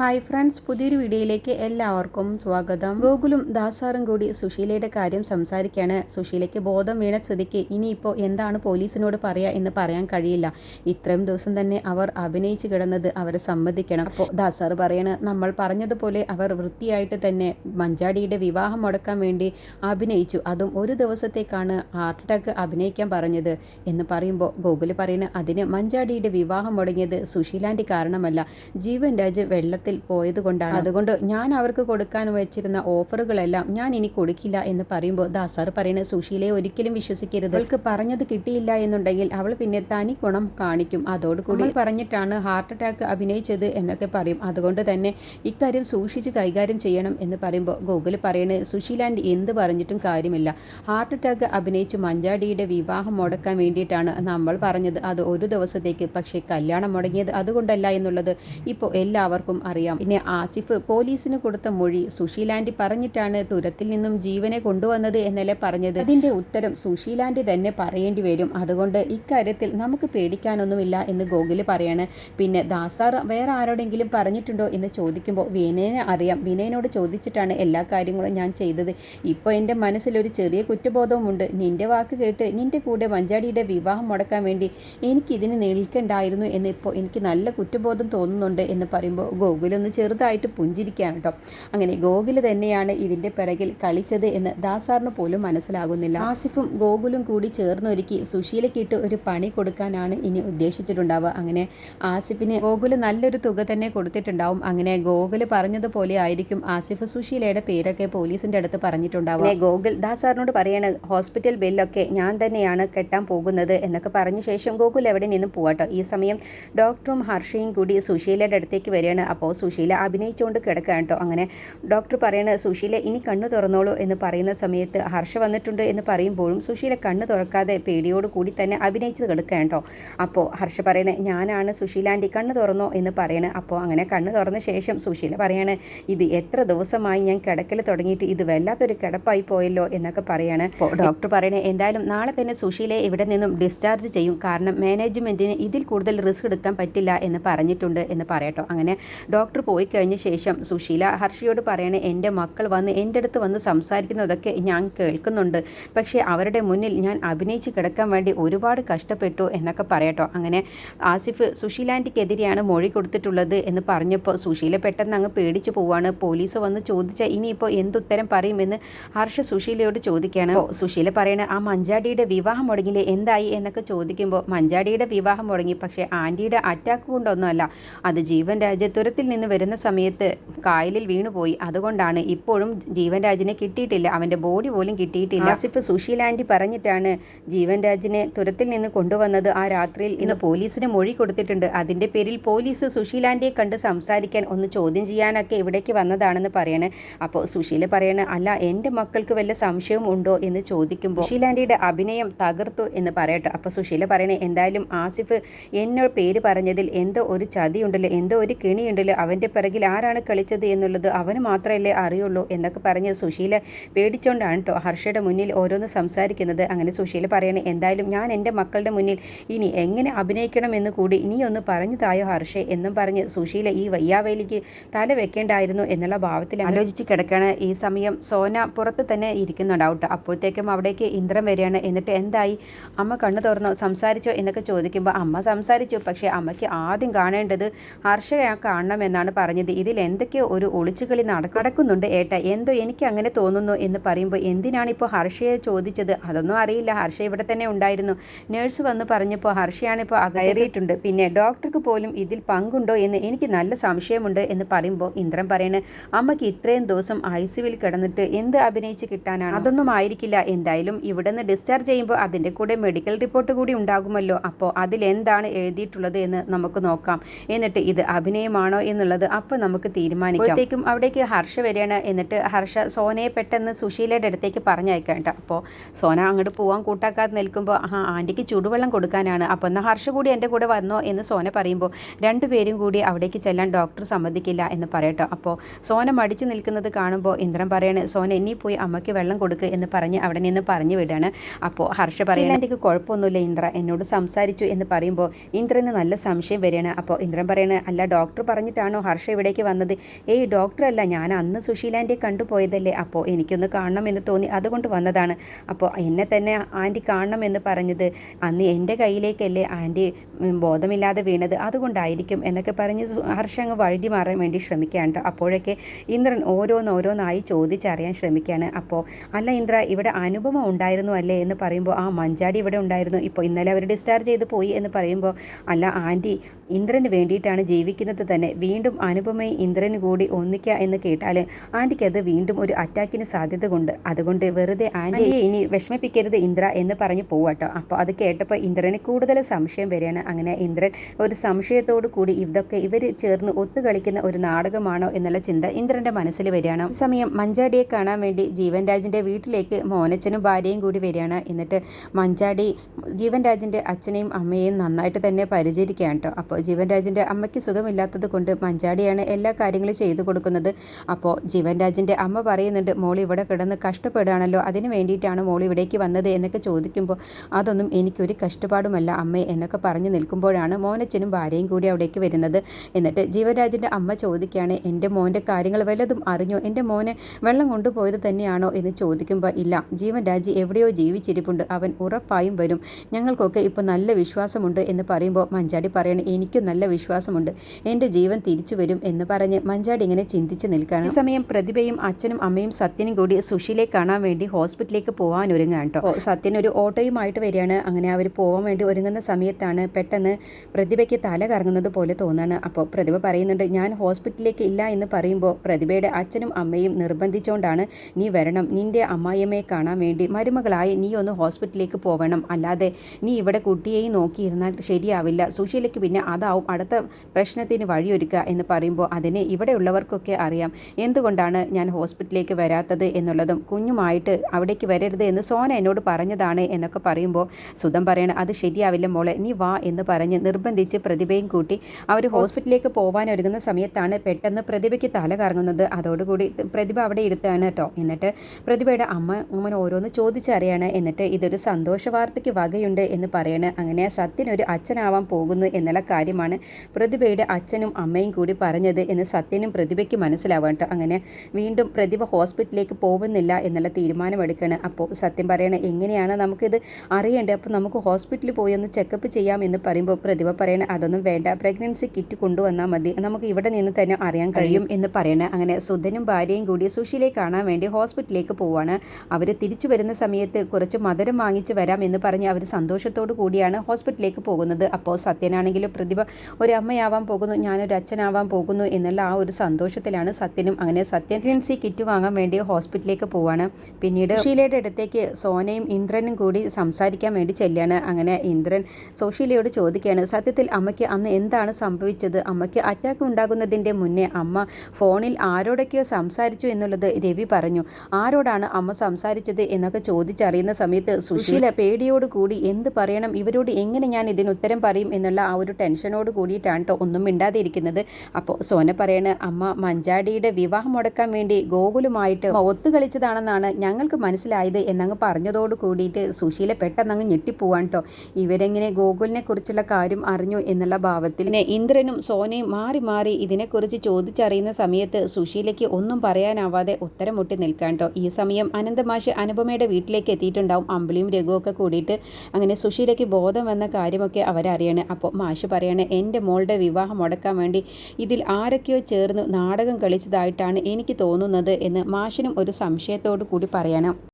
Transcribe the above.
Hi friends പുതിയൊരു വീഡിയോയിലേക്ക് എല്ലാവർക്കും സ്വാഗതം. ഗോകുലും ദാസാറും കൂടി സുശീലയുടെ കാര്യം സംസാരിക്കുകയാണ് സുശീലയ്ക്ക് ബോധം വീണ സ്ഥിതിക്ക് ഇനിയിപ്പോൾ എന്താണ് പോലീസിനോട് പറയുക എന്ന് പറയാൻ കഴിയില്ല. ഇത്രയും ദിവസം തന്നെ അവർ അഭിനയിച്ച് കിടന്നത് അവരെ സമ്മതിക്കണം. അപ്പോൾ ദാസാർ പറയണ നമ്മൾ പറഞ്ഞതുപോലെ അവർ വൃത്തിയായിട്ട് തന്നെ മഞ്ചാടിയുടെ വിവാഹം മുടക്കാൻ വേണ്ടി അഭിനയിച്ചു. അതും ഒരു ദിവസത്തേക്കാണ് ഹാർട്ട് അറ്റാക്ക് അഭിനയിക്കാൻ പറഞ്ഞത്. എന്ന് പറയുമ്പോൾ ഗോകുൽ പറയണ അതിന് മഞ്ചാടിയുടെ വിവാഹം മുടങ്ങിയത് സുശീലാന്റെ കാരണമല്ല. ജീവൻ രാജ് വെള്ളത്തിൽ പോയത് കൊണ്ടാണ് അതുകൊണ്ട് ഞാൻ അവർക്ക് കൊടുക്കാൻ വെച്ചിരുന്ന ഓഫറുകളെല്ലാം ഞാൻ ഇനി കൊടുക്കില്ല എന്ന് പറയുമ്പോൾ ദാസാർ പറയുന്നത് സുശീലയെ ഒരിക്കലും വിശ്വസിക്കരുത്. അവൾക്ക് പറഞ്ഞത് കിട്ടിയില്ല എന്നുണ്ടെങ്കിൽ അവൾ പിന്നെ തനി ഗുണം കാണിക്കും. അതോടുകൂടി പറഞ്ഞിട്ടാണ് ഹാർട്ട് അറ്റാക്ക് അഭിനയിച്ചത് എന്നൊക്കെ പറയും. അതുകൊണ്ട് തന്നെ ഇക്കാര്യം സൂക്ഷിച്ച് കൈകാര്യം ചെയ്യണം എന്ന് പറയുമ്പോൾ ഗൂഗിൾ പറയുന്നത് സുശീലാന്റെ എന്ത് പറഞ്ഞിട്ടും കാര്യമില്ല. ഹാർട്ട് അറ്റാക്ക് അഭിനയിച്ച് മഞ്ചാടിയുടെ വിവാഹം മുടക്കാൻ വേണ്ടിയിട്ടാണ് നമ്മൾ പറഞ്ഞത്. അത് ഒരു ദിവസത്തേക്ക് പക്ഷേ കല്യാണം മുടങ്ങിയത് അതുകൊണ്ടല്ല എന്നുള്ളത് ഇപ്പോൾ എല്ലാവർക്കും അറിയാം പിന്നെ ആസിഫ് പോലീസിന് കൊടുത്ത മൊഴി സുശീലാൻഡി പറഞ്ഞിട്ടാണ് തുരത്തിൽ നിന്നും ജീവനെ കൊണ്ടുവന്നത് എന്നല്ലേ പറഞ്ഞത്. അതിന്റെ ഉത്തരം സുശീലാൻഡി തന്നെ പറയേണ്ടി വരും. അതുകൊണ്ട് ഇക്കാര്യത്തിൽ നമുക്ക് പേടിക്കാനൊന്നുമില്ല എന്ന് ഗോകുൽ പറയാണ്. പിന്നെ ദാസാർ വേറെ ആരോടെങ്കിലും പറഞ്ഞിട്ടുണ്ടോ എന്ന് ചോദിക്കുമ്പോൾ വിനയനെ അറിയാം. വിനയനോട് ചോദിച്ചിട്ടാണ് എല്ലാ കാര്യങ്ങളും ഞാൻ ചെയ്തത്. ഇപ്പോൾ എന്റെ മനസ്സിലൊരു ചെറിയ കുറ്റബോധവുമുണ്ട്. നിന്റെ വാക്ക് കേട്ട് നിന്റെ കൂടെ മഞ്ചാടിയുടെ വിവാഹം മുടക്കാൻ വേണ്ടി എനിക്കിതിന് നിൽക്കണ്ടായിരുന്നു എന്ന് ഇപ്പോൾ എനിക്ക് നല്ല കുറ്റബോധം തോന്നുന്നുണ്ട് എന്ന് പറയുമ്പോൾ ഗോകുലൊന്ന് ചെറുതായിട്ട് പുഞ്ചിരിക്കുകയാണ് കേട്ടോ. അങ്ങനെ ഗോകുൽ തന്നെയാണ് ഇതിന്റെ പിറകിൽ കളിച്ചത് എന്ന് ദാസാറിന് പോലും മനസ്സിലാകുന്നില്ല. ആസിഫും ഗോകുലും കൂടി ചേർന്നൊരുക്കി സുശീലയ്ക്കിട്ട് ഒരു പണി കൊടുക്കാനാണ് ഇനി ഉദ്ദേശിച്ചിട്ടുണ്ടാവുക. അങ്ങനെ ആസിഫിന് ഗോകുൽ നല്ലൊരു തുക തന്നെ കൊടുത്തിട്ടുണ്ടാവും. അങ്ങനെ ഗോകുൽ പറഞ്ഞതുപോലെ ആയിരിക്കും ആസിഫ് സുശീലയുടെ പേരൊക്കെ പോലീസിന്റെ അടുത്ത് പറഞ്ഞിട്ടുണ്ടാവും ഗോകുൽ ദാസാറിനോട് പറയാണ് ഹോസ്പിറ്റൽ ബില്ലൊക്കെ ഞാൻ തന്നെയാണ് കെട്ടാൻ പോകുന്നത് എന്നൊക്കെ പറഞ്ഞ ശേഷം ഗോകുൽ എവിടെ നിന്നും പോവാട്ടോ. ഈ സമയം ഡോക്ടറും ഹർഷയും കൂടി സുശീലയുടെ അടുത്തേക്ക് വരികയാണ്. അപ്പോൾ സുശീല അഭിനയിച്ചുകൊണ്ട് കിടക്കുകയാണ് കേട്ടോ. അങ്ങനെ ഡോക്ടർ പറയണ സുശീല ഇനി കണ്ണു തുറന്നോളൂ എന്ന് പറയുന്ന സമയത്ത് ഹർഷ വന്നിട്ടുണ്ട് എന്ന് പറയുമ്പോഴും സുശീല കണ്ണു തുറക്കാതെ പേടിയോട് കൂടി തന്നെ അഭിനയിച്ചത് കിടക്കുകയാണ് കേട്ടോ. അപ്പോൾ ഹർഷ പറയണേ ഞാനാണ് സുശീലാന്റെ കണ്ണു തുറന്നോ എന്ന് പറയണേ. അപ്പോൾ അങ്ങനെ കണ്ണു തുറന്ന ശേഷം സുശീല പറയാണ് ഇത് എത്ര ദിവസമായി ഞാൻ കിടക്കൽ തുടങ്ങിയിട്ട് ഇത് വല്ലാത്തൊരു കിടപ്പായി പോയല്ലോ എന്നൊക്കെ പറയാണ്. അപ്പോൾ ഡോക്ടർ പറയണേ എന്തായാലും നാളെ തന്നെ സുശീലയെ ഇവിടെ നിന്നും ഡിസ്ചാർജ് ചെയ്യും. കാരണം മാനേജ്മെന്റിന് ഇതിൽ കൂടുതൽ റിസ്ക് എടുക്കാൻ പറ്റില്ല എന്ന് പറഞ്ഞിട്ടുണ്ട് എന്ന് പറയട്ടോ. അങ്ങനെ ഡോക്ടർ പോയി കഴിഞ്ഞ ശേഷം സുശീല ഹർഷിയോട് പറയണേ എന്റെ മക്കൾ വന്ന് എന്റെ അടുത്ത് വന്ന് സംസാരിക്കുന്നതൊക്കെ ഞാൻ കേൾക്കുന്നുണ്ട്. പക്ഷേ അവരുടെ മുന്നിൽ ഞാൻ അഭിനയിച്ച് കിടക്കാൻ വേണ്ടി ഒരുപാട് കഷ്ടപ്പെട്ടു എന്നൊക്കെ പറയട്ടോ. അങ്ങനെ ആസിഫ് സുശീലാന്റിക്കെതിരെയാണ് മൊഴി കൊടുത്തിട്ടുള്ളത് എന്ന് പറഞ്ഞപ്പോൾ സുശീല പെട്ടെന്ന് അങ്ങ് പേടിച്ചു പോവാണ്. പോലീസ് വന്ന് ചോദിച്ചാൽ ഇനിയിപ്പോൾ എന്തുത്തരം പറയുമെന്ന് ഹർഷ സുശീലയോട് ചോദിക്കുകയാണ് സുശീല പറയണ ആ മഞ്ചാടിയുടെ വിവാഹം മുടങ്ങില്ലേ എന്തായി? എന്നൊക്കെ ചോദിക്കുമ്പോൾ മഞ്ചാടിയുടെ വിവാഹം മുടങ്ങി പക്ഷേ ആന്റിയുടെ അറ്റാക്ക് കൊണ്ടൊന്നുമല്ല. അത് ജീവൻ രാജ്യത്തുരത്തിൽ നിന്ന് വരുന്ന സമയത്ത് കായലിൽ വീണുപോയി. അതുകൊണ്ടാണ് ഇപ്പോഴും ജീവൻ രാജിനെ കിട്ടിയിട്ടില്ല. അവന്റെ ബോഡി പോലും കിട്ടിയിട്ടില്ല. ആസിഫ് ആന്റി പറഞ്ഞിട്ടാണ് ജീവൻ രാജിനെ തുരത്തിൽ നിന്ന് കൊണ്ടുവന്നത്. ആ രാത്രിയിൽ ഇന്ന് പോലീസിന് മൊഴി കൊടുത്തിട്ടുണ്ട്. അതിന്റെ പേരിൽ പോലീസ് സുശീലാന്റിയെ കണ്ട് സംസാരിക്കാൻ ഒന്ന് ചോദ്യം ചെയ്യാനൊക്കെ ഇവിടേക്ക് വന്നതാണെന്ന് പറയണേ. അപ്പോൾ സുശീല പറയണ അല്ല എന്റെ മക്കൾക്ക് വല്ല സംശയവും ഉണ്ടോ? എന്ന് ചോദിക്കുമ്പോൾ സുശീലാന്റിയുടെ അഭിനയം തകർത്തു എന്ന് പറയട്ടെ. അപ്പോൾ സുശീല പറയണേ എന്തായാലും ആസിഫ് എന്നോട് പേര് പറഞ്ഞതിൽ എന്തോ ഒരു ചതിയുണ്ടല്ലോ എന്തോ ഒരു കിണിയുണ്ടല്ലോ. അവന്റെ പിറകിൽ ആരാണ് കളിച്ചത് എന്നുള്ളത് അവന് മാത്രമല്ലേ അറിയുള്ളൂ എന്നൊക്കെ പറഞ്ഞ് സുശീല പേടിച്ചുകൊണ്ടാണ് കേട്ടോ ഹർഷയുടെ മുന്നിൽ ഓരോന്ന് സംസാരിക്കുന്നത്. അങ്ങനെ സുശീല പറയണേ എന്തായാലും ഞാൻ എന്റെ മക്കളുടെ മുന്നിൽ ഇനി എങ്ങനെ അഭിനയിക്കണം എന്ന് കൂടി നീ ഒന്ന് പറഞ്ഞു തായോ ഹർഷേ? എന്നും പറഞ്ഞ് സുശീല ഈ വയ്യാവേലിക്ക് തല വെക്കേണ്ടായിരുന്നു എന്നുള്ള ഭാവത്തിൽ ആലോചിച്ച് കിടക്കുകയാണ് ഈ സമയം സോന പുറത്ത് തന്നെ ഇരിക്കുന്നുണ്ടാവും. അപ്പോഴത്തേക്കും അവിടേക്ക് ഇന്ദ്രൻ വരികയാണ്. എന്നിട്ട് എന്തായി? അമ്മ കണ്ണു തുറന്നോ. സംസാരിച്ചോ? എന്നൊക്കെ ചോദിക്കുമ്പോൾ അമ്മ സംസാരിച്ചു. പക്ഷേ അമ്മയ്ക്ക് ആദ്യം കാണേണ്ടത് ഹർഷയെ കാണണം എന്നാണ് പറഞ്ഞത്. ഇതിൽ എന്തൊക്കെയോ ഒരു ഒളിച്ചുകളി നട- നടക്കുന്നുണ്ട് ഏട്ട. എന്തോ എനിക്ക് അങ്ങനെ തോന്നുന്നു എന്ന് പറയുമ്പോൾ എന്തിനാണ് ഇപ്പോൾ ഹർഷയെ ചോദിച്ചത്? അതൊന്നും അറിയില്ല. ഹർഷ ഇവിടെ തന്നെ ഉണ്ടായിരുന്നു. നേഴ്സ് വന്ന് പറഞ്ഞപ്പോൾ ഹർഷയാണ് ഇപ്പോൾ കയറിയിട്ടുണ്ട്. പിന്നെ ഡോക്ടർക്ക് പോലും ഇതിൽ പങ്കുണ്ടോ എന്ന് എനിക്ക് നല്ല സംശയമുണ്ട് എന്ന് പറയുമ്പോൾ ഇന്ദ്രൻ പറയണേ അമ്മയ്ക്ക് ഇത്രയും ദിവസം ഐ സിവിൽ കിടന്നിട്ട് എന്ത് അഭിനയിച്ച് കിട്ടാനാണ്? അതൊന്നും ആയിരിക്കില്ല. എന്തായാലും ഇവിടെ നിന്ന് ഡിസ്ചാർജ് ചെയ്യുമ്പോൾ അതിന്റെ കൂടെ മെഡിക്കൽ റിപ്പോർട്ട് കൂടി ഉണ്ടാകുമല്ലോ. അപ്പോൾ അതിലെന്താണ് എഴുതിയിട്ടുള്ളത് എന്ന് നമുക്ക് നോക്കാം. എന്നിട്ട് ഇത് അഭിനയമാണോ എന്നുള്ളത് അപ്പോൾ നമുക്ക് തീരുമാനിക്കാം. അപ്പോഴത്തേക്കും അവിടേക്ക് ഹർഷ വരികയാണ്. എന്നിട്ട് ഹർഷ സോനയെ പെട്ടെന്ന് സുശീലയുടെ അടുത്തേക്ക് പറഞ്ഞയക്കാം കേട്ടോ. അപ്പോൾ സോന അങ്ങോട്ട് പോകാൻ കൂട്ടാക്കാതെ നിൽക്കുമ്പോൾ ആ ആന്റിക്ക് ചൂടുവെള്ളം കൊടുക്കാനാണ്. അപ്പോൾ എന്നാൽ ഹർഷ കൂടി എന്റെ കൂടെ വന്നോ? എന്ന് സോന പറയുമ്പോൾ രണ്ടുപേരും കൂടി അവിടേക്ക് ചെല്ലാൻ ഡോക്ടർ സമ്മതിക്കില്ല എന്ന് പറയട്ടോ. അപ്പോൾ സോന മടിച്ചു നിൽക്കുന്നത് കാണുമ്പോൾ ഇന്ദ്രൻ പറയണേ സോന ഇനി പോയി അമ്മയ്ക്ക് വെള്ളം കൊടുക്കുക എന്ന് പറഞ്ഞ് അവിടെ നിന്ന് പറഞ്ഞു വിടാണ്. അപ്പോൾ ഹർഷ പറയണ എനിക്ക് കുഴപ്പമൊന്നുമില്ല ഇന്ദ്ര. എന്നോട് സംസാരിച്ചു എന്ന് പറയുമ്പോൾ ഇന്ദ്രന് നല്ല സംശയം വരികയാണ്. അപ്പോൾ ഇന്ദ്രൻ പറയണ അല്ല ഡോക്ടർ പറഞ്ഞിട്ടാണ് പറഞ്ഞിട്ടാണോ ഹർഷ ഇവിടേക്ക് വന്നത്? ഏയ് ഡോക്ടറല്ല. ഞാൻ അന്ന് സുശീലാന്റെ കണ്ടുപോയതല്ലേ അപ്പോൾ എനിക്കൊന്ന് കാണണമെന്ന് തോന്നി. അതുകൊണ്ട് വന്നതാണ്. അപ്പോൾ എന്നെ തന്നെ ആന്റി കാണണമെന്ന് പറഞ്ഞത്. അന്ന് എന്റെ കയ്യിലേക്കല്ലേ ആന്റി ബോധമില്ലാതെ വീണത്. അതുകൊണ്ടായിരിക്കും എന്നൊക്കെ പറഞ്ഞ് ഹർഷ അങ്ങ് വഴുതി മാറാൻ വേണ്ടി ശ്രമിക്കുകയാണ് കേട്ടോ. അപ്പോഴൊക്കെ ഇന്ദ്രൻ ഓരോന്നോരോന്നായി ചോദിച്ചറിയാൻ ശ്രമിക്കുകയാണ്. അപ്പോൾ അല്ല ഇന്ദ്ര ഇവിടെ അനുപമ ഉണ്ടായിരുന്നു അല്ലേ? എന്ന് പറയുമ്പോൾ ആ മഞ്ചാടി ഇവിടെ ഉണ്ടായിരുന്നു. ഇപ്പോൾ ഇന്നലെ അവർ ഡിസ്ചാർജ് ചെയ്ത് പോയി. എന്ന് പറയുമ്പോൾ അല്ല ആന്റി ഇന്ദ്രന് വേണ്ടിയിട്ടാണ് ജീവിക്കുന്നത് തന്നെ. വീണ്ടും അനുപമയും ഇന്ദ്രന് കൂടി ഒന്നിക്കുക എന്ന് കേട്ടാൽ ആന്റിക്ക് അത് വീണ്ടും ഒരു അറ്റാക്കിന് സാധ്യത കൊണ്ട്. അതുകൊണ്ട് വെറുതെ ആന്റിയെ ഇനി വിഷമിപ്പിക്കരുത് ഇന്ദ്ര എന്ന് പറഞ്ഞ് പോവാട്ടോ അപ്പോൾ അത് കേട്ടപ്പോൾ ഇന്ദ്രന് കൂടുതൽ സംശയം വരികയാണ്. അങ്ങനെ ഇന്ദ്രൻ ഒരു സംശയത്തോടു കൂടി ഇതൊക്കെ ഇവർ ചേർന്ന് ഒത്തുകളിക്കുന്ന ഒരു നാടകമാണോ എന്നുള്ള ചിന്ത ഇന്ദ്രന്റെ മനസ്സിൽ വരികയാണ്. ഈ സമയം മഞ്ചാടിയെ കാണാൻ വേണ്ടി ജീവൻ രാജിന്റെ വീട്ടിലേക്ക് മോനച്ചനും ഭാര്യയും കൂടി വരികയാണ്. എന്നിട്ട് മഞ്ചാടി ജീവൻ രാജിന്റെ അച്ഛനെയും അമ്മയെയും നന്നായിട്ട് തന്നെ പരിചരിക്കുകയാണ് കേട്ടോ അപ്പോൾ ജീവൻ രാജിന്റെ അമ്മയ്ക്ക് സുഖമില്ലാത്തത് കൊണ്ട് മഞ്ചാടിയാണ് എല്ലാ കാര്യങ്ങളും ചെയ്തു കൊടുക്കുന്നത്. അപ്പോൾ ജീവൻ രാജിന്റെ അമ്മ പറയുന്നുണ്ട് മോൾ ഇവിടെ കിടന്ന് കഷ്ടപ്പെടുകയാണല്ലോ അതിന് വേണ്ടിയിട്ടാണ് മോൾ ഇവിടേക്ക് വന്നത് എന്നൊക്കെ ചോദിക്കുമ്പോൾ അതൊന്നും എനിക്കൊരു കഷ്ടപ്പാടുമല്ല അമ്മേ എന്നൊക്കെ പറഞ്ഞു നിൽക്കുമ്പോഴാണ് മോനച്ചനും ഭാര്യയും കൂടി അവിടേക്ക് വരുന്നത്. എന്നിട്ട് ജീവരാജിന്റെ അമ്മ ചോദിക്കുകയാണ് എന്റെ മോന്റെ കാര്യങ്ങൾ വല്ലതും അറിഞ്ഞോ? എന്റെ മോനെ വെള്ളം കൊണ്ടുപോയത് തന്നെയാണോ? എന്ന് ചോദിക്കുമ്പോൾ ഇല്ല ജീവൻ രാജി എവിടെയോ ജീവിച്ചിരിപ്പുണ്ട് അവൻ ഉറപ്പായും വരും. ഞങ്ങൾക്കൊക്കെ ഇപ്പോൾ നല്ല വിശ്വാസമുണ്ട് എന്ന് പറയുമ്പോൾ മഞ്ചാടി പറയണേ എനിക്കും നല്ല വിശ്വാസമുണ്ട്. എന്റെ ജീവൻ തിരിച്ചു വരും എന്ന് പറഞ്ഞ് മഞ്ചാടി ഇങ്ങനെ ചിന്തിച്ച് നിൽക്കുകയാണ്. ഈ സമയം പ്രതിഭയും അച്ഛനും അമ്മയും സത്യനും കൂടി സുഷിലെ കാണാൻ വേണ്ടി ഹോസ്പിറ്റലിലേക്ക് പോകാൻ ഒരുങ്ങാൻ കേട്ടോ. സത്യൻ ഒരു ഓട്ടോയുമായിട്ട് വരികയാണ്. അങ്ങനെ അവർ പോകാൻ വേണ്ടി ഒരുങ്ങുന്ന സമയത്താണ് പെട്ടെന്ന് പ്രതിഭയ്ക്ക് തല കറങ്ങുന്നത് പോലെ തോന്നുകയാണ്. അപ്പോൾ പ്രതിഭ പറയുന്നുണ്ട് ഞാൻ ഹോസ്പിറ്റലിലേക്ക് ഇല്ല എന്ന് പറയുമ്പോൾ പ്രതിഭയുടെ അച്ഛനും അമ്മയും നിർബന്ധിച്ചുകൊണ്ടാണ് നീ വരണം. നിന്റെ അമ്മായിയമ്മയെ കാണാൻ വേണ്ടി മരുമകളായി നീ ഒന്ന് ഹോസ്പിറ്റലിലേക്ക് പോകണം അല്ലാതെ നീ ഇവിടെ കുട്ടിയെയും നോക്കിയിരുന്നാൽ ശരിയാവില്ല. സുശീലയ്ക്ക് പിന്നെ അതാവും അടുത്ത പ്രശ്നത്തിന് വഴിയൊരുക്കുക. എന്ന് പറയുമ്പോൾ അതിന് ഇവിടെയുള്ളവർക്കൊക്കെ അറിയാം. എന്തുകൊണ്ടാണ് ഞാൻ ഹോസ്പിറ്റലിലേക്ക് വരാത്തത് എന്നുള്ളതും കുഞ്ഞുമായിട്ട് അവിടേക്ക് വരരുത് എന്ന് സോന എന്നോട് പറഞ്ഞതാണ് എന്നൊക്കെ പറയുമ്പോൾ സുധം പറയണം അത് ശരിയാവില്ല മോളെ നീ വാ എന്ന് പറഞ്ഞ് നിർബന്ധിച്ച് പ്രതിഭയും കൂട്ടി അവർ ഹോസ്പിറ്റലിലേക്ക് പോകാൻ ഒരുങ്ങുന്ന സമയത്താണ് പെട്ടെന്ന് പ്രതിഭയ്ക്ക് തല കറങ്ങുന്നത്. അതോടുകൂടി പ്രതിഭ അവിടെ ഇരുത്താണ് കേട്ടോ എന്നിട്ട് പ്രതിഭയുടെ അമ്മ അമ്മൻ ഓരോന്ന് ചോദിച്ചറിയാണ്. എന്നിട്ട് ഇതൊരു സന്തോഷ വാർത്തയ്ക്ക് വകയുണ്ട് എന്ന് പറയണ്. അങ്ങനെ സത്യനൊരു അച്ഛനാവാൻ പോകുന്നു എന്നുള്ള കാര്യമാണ് പ്രതിഭയുടെ അച്ഛനും അമ്മയും കൂടി പറഞ്ഞത് എന്ന് സത്യനും പ്രതിഭയ്ക്ക് മനസ്സിലാവാം കേട്ടോ. അങ്ങനെ വീണ്ടും പ്രതിഭ ഹോസ്പിറ്റലിലേക്ക് പോകുന്നില്ല എന്നുള്ള തീരുമാനമെടുക്കുകയാണ്. അപ്പോൾ സത്യം പറയണ എങ്ങനെയാണ് നമുക്കിത് അറിയേണ്ടത്? അപ്പോൾ നമുക്ക് ഹോസ്പിറ്റലിൽ പോയി ഒന്ന് ചെക്കപ്പ് ചെയ്യാം എന്ന് പറയുമ്പോൾ പ്രതിഭ പറയണ അതൊന്നും വേണ്ട. പ്രഗ്നൻസി കിറ്റ് കൊണ്ടുവന്നാൽ മതി. നമുക്ക് ഇവിടെ നിന്ന് തന്നെ അറിയാൻ കഴിയും എന്ന് പറയണ. അങ്ങനെ സുധനും ഭാര്യയും കൂടി സുഷിലെ കാണാൻ വേണ്ടി ഹോസ്പിറ്റലിലേക്ക് പോവാണ് അവർ തിരിച്ചു വരുന്ന സമയത്ത് കുറച്ച് മധുരം വാങ്ങിച്ച് വരാം എന്ന് പറഞ്ഞ് അവർ സന്തോഷത്തോടു കൂടിയാണ് ഹോസ്പിറ്റലിലേക്ക് പോകുന്നത്. അപ്പോൾ സത്യനാണെങ്കിലും പ്രതിഭ ഒരു അമ്മയാവാൻ പോകുന്നു. ഞാനൊരു അച്ഛനാവാൻ പോകുന്നു എന്നുള്ള ആ ഒരു സന്തോഷത്തിലാണ് സത്യനും അങ്ങനെ സത്യൻ പ്രഗ്നൻസി കിറ്റ് വാങ്ങാൻ വേണ്ടി ഹോസ്പിറ്റലിലേക്ക് പോവാണ്. പിന്നീട് സുശീലയുടെ അടുത്തേക്ക് സോനയും ഇന്ദ്രനും കൂടി സംസാരിക്കാൻ വേണ്ടി ചെല്ലുകയാണ്. അങ്ങനെ ഇന്ദ്രൻ സുശീലയോട് ചോദിക്കുകയാണ് സത്യത്തിൽ അമ്മയ്ക്ക് അന്ന് എന്താണ് സംഭവിച്ചത്? അമ്മയ്ക്ക് അറ്റാക്ക് ഉണ്ടാകുന്നതിന്റെ മുന്നേ അമ്മ ഫോണിൽ ആരോടൊക്കെയോ സംസാരിച്ചു എന്നുള്ളത് രവി പറഞ്ഞു. ആരോടാണ് അമ്മ സംസാരിച്ചത് എന്നൊക്കെ ചോദിച്ചറിയുന്ന സമയത്ത് സുശീല പേടിയോട് കൂടി എന്ത് പറയണം? ഇവരോട് എങ്ങനെ ഞാൻ ഇതിന് ഉത്തരം പറയും? എന്നുള്ള ആ ഒരു ടെൻഷനോട് കൂടിയിട്ടാണ് കേട്ടോ ഒന്നും മിണ്ടാതെ ഇരിക്കുന്നത്. അപ്പോൾ സോന പറയണ അമ്മ മഞ്ചാടിയുടെ വിവാഹം മുടക്കാൻ വേണ്ടി ഗോകുലുമായിട്ട് ഒത്തു കളിച്ചതാണെന്നാണ് ഞങ്ങൾക്ക് മനസ്സിലായത് എന്നങ്ങ് പറഞ്ഞതോട് കൂടിയിട്ട് സുശീല പെട്ടെന്നങ്ങ് ഞെട്ടിപ്പോവാൻ കേട്ടോ ഇവരെങ്ങനെ ഗോകുലിനെ കുറിച്ചുള്ള കാര്യം അറിഞ്ഞു എന്നുള്ള ഭാവത്തിൽ പിന്നെ ഇന്ദ്രനും സോനയും മാറി മാറി ഇതിനെക്കുറിച്ച് ചോദിച്ചറിയുന്ന സമയത്ത് സുശീലയ്ക്ക് ഒന്നും പറയാനാവാതെ ഉത്തരം മുട്ടി നിൽക്കാൻ കേട്ടോ ഈ സമയം അനന്തമാഷ് അനുപമയുടെ വീട്ടിലേക്ക് എത്തിയിട്ടുണ്ടാവും. അമ്പിളിയും രഘുവൊക്കെ കൂടിയിട്ട് അങ്ങനെ സുശീലയ്ക്ക് ബോധം വന്ന കാര്യമൊക്കെ അവരറിയണേ. അപ്പോൾ മാഷ് പറയണേ എന്റെ മോളുടെ വിവാഹം മുടക്കാൻ വേണ്ടി ഇതിൽ ആരൊക്കെയോ ചേർന്ന് നാടകം കളിച്ചതായിട്ടാണ് എനിക്ക് തോന്നുന്നത് എന്ന് മാഷിനും ഒരു സംശയത്തോടു കൂടി പറയണം.